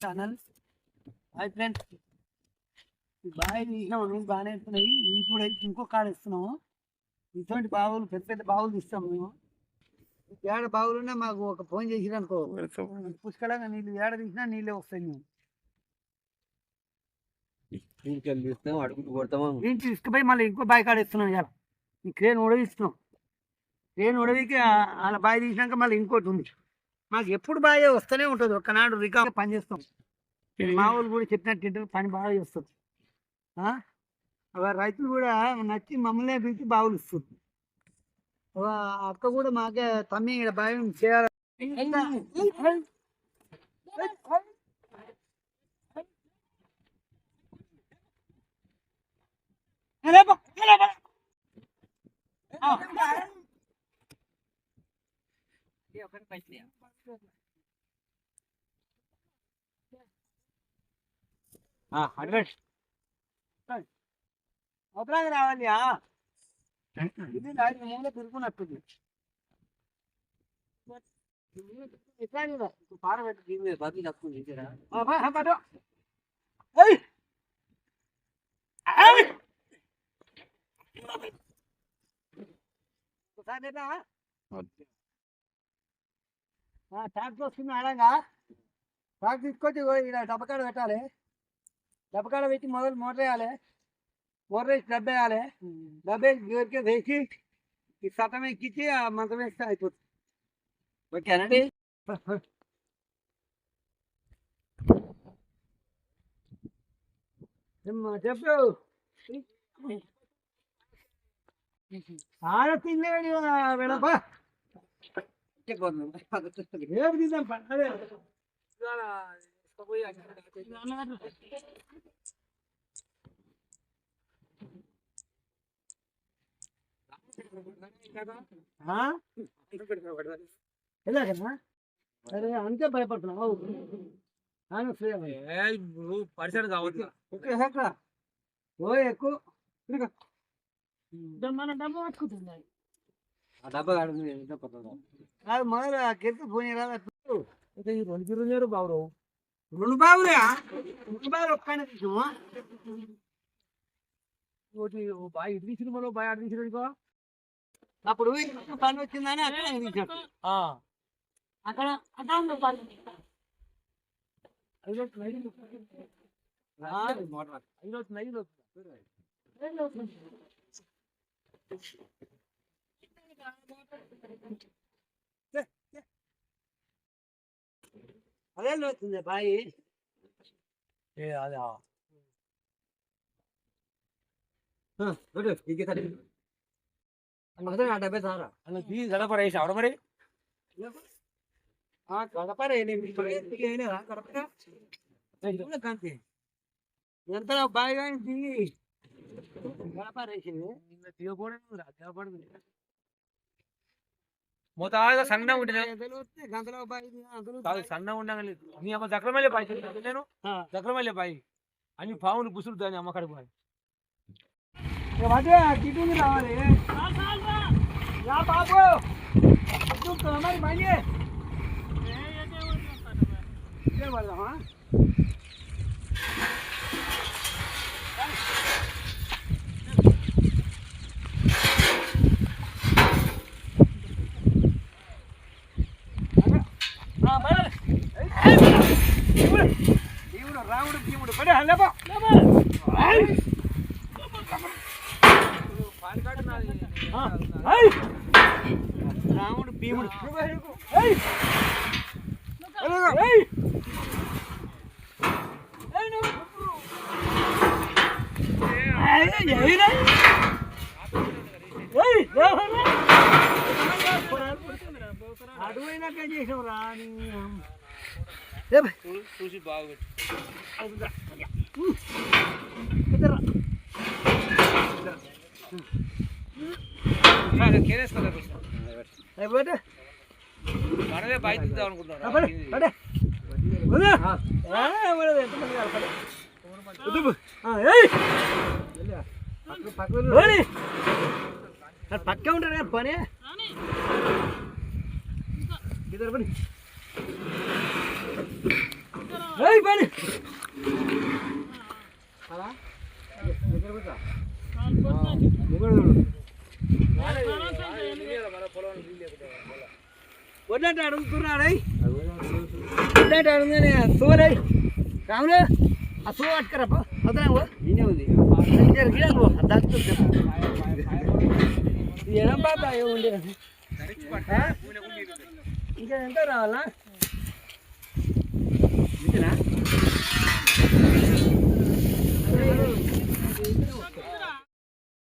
Channel hi friends బాగా తీసినాము నీళ్ళు బాగానే కూడా ఇంకో కాడ ఇస్తున్నాము ఇటువంటి బావులు పెద్ద పెద్ద బావులు తీస్తాము మేము. ఏడ బావులున్నా మాకు ఒక ఫోన్ చేసిరు అనుకో పుష్కలంగా నీళ్ళు ఏడ తీసినా నీళ్ళే వస్తాయి మేము. అడుగులు కొడతాము తీసుకుపోయి మళ్ళీ ఇంకో బావి కాడ ఇస్తున్నాం ఇవాళ. ఈ క్రేన్ ఉడవిస్తున్నాం క్రేన్ ఉడవికి అలా బావి తీసినాక మళ్ళీ ఇంకోటి ఉంది. మాకు ఎప్పుడు బాగా వస్తూనే ఉంటుంది. ఒక్కనాడు రికార్డ్ పని చేస్తాం. మా వాళ్ళు కూడా చెప్పినట్టు పని బాగా చేస్తారు. ఆ? అవ రైతులు కూడా నచ్చి మమ్మల్ని పిలిచి బావులు ఇస్తుంది అక్క కూడా మాకే తమ్మి ఇక్కడ బావి చేయాలి. హండ్రెడ్ అవతలాగా రావాలి ఆ? ఇది నాది మూల తిరుగునట్టుంది ఎట్లా నీదా? పారబెట్టి దీని మీద బతులు తక్కువ చేసారా ఆ, బా, ఆ, పట్టు. ఏయ్! ఏయ్! ఒకసారి ఏదా? ఆ, ట్రాక్టర్ వస్తుంది ఆడంగా ట్రాక్టర్ తీసుకొచ్చి ఇగో ఈడ డబ్బకాడ పెట్టాలి డబ్బకాడ పెట్టి మొదలు మోటర్ వేయాలి మోటర్ వేసి డబ్బు వేయాలి డబ్బు వేసి గేర్కే వేసి ఈ సతం ఎక్కించి ఆ మంచం వేస్తే అయిపోతుంది ఓకేనండి ఏమ్మా, చెప్పు ఆడ తినలేడు వెడప అంతే భయపడుతున్నావు పరిసరం కావచ్చు ఎక్కువ. మన డబ్బు పట్టుకుంటుంది. ఆ డబ్బా అది మొదలు కెరికి పోయి రాదు ఈ రెండు కిలోలు బాబు రెండు బావులే రెండు బావులు ఒక్కనే తీసాము ఒకటి బాగా ఇటు తీసిన మనం బాగా అటు తీసిన ఇంకో అప్పుడు పని వచ్చిందని అక్కడ తీసాడు అక్కడ అక్కడ పని ఐదు వస్తుంది ఐదు వస్తుంది అదే వచ్చింది బాయి? ఏ అదే డబ్బే సారా. అలా తీ గడప వేసి అవడ మరి? గడపరే గడప కాంతి. ఎంత బాగా దిగి గడప రేసింది. నిన్న దిగకూడదు దిగకూడదు మొత్తం సన్న ఉంటుంది బాయి సన్న ఉండగలి నీ అమ్మ దక్రమల్లే పాయి నేను. దక్రమల్లే పాయి అన్ని పావులు బుసులు దాని అమ్మ కడుపు టిఫిన్ రావాలి మరి బండి ఇదే పడదామా రాముడు భీముడు పడే లేపో రాముడు భీముడు. ఏయ్! ఏయ్! ఏయ్, చూసి. ఏ పోతే? మనమే బాయ్ తీద్దాం ఆ, అనుకుంటున్నాం పడే, పడే. వదిలే. ఆ, వదిలే, ఎంతమంది కాదు, పడే. వద్దు. ఆ, ఏయ్! ఓడి. అది పక్కే ఉంటాడు కదా పని ఇద్దరు పని ఏయ్ పని వడ్డంటే అడుగుతున్నాడు వడ్డంటే అడుగునే ఆ సో పట్టుకరా నేనే ఉంది ఎడం బాబా ఇంకా ఎంత రావాలా?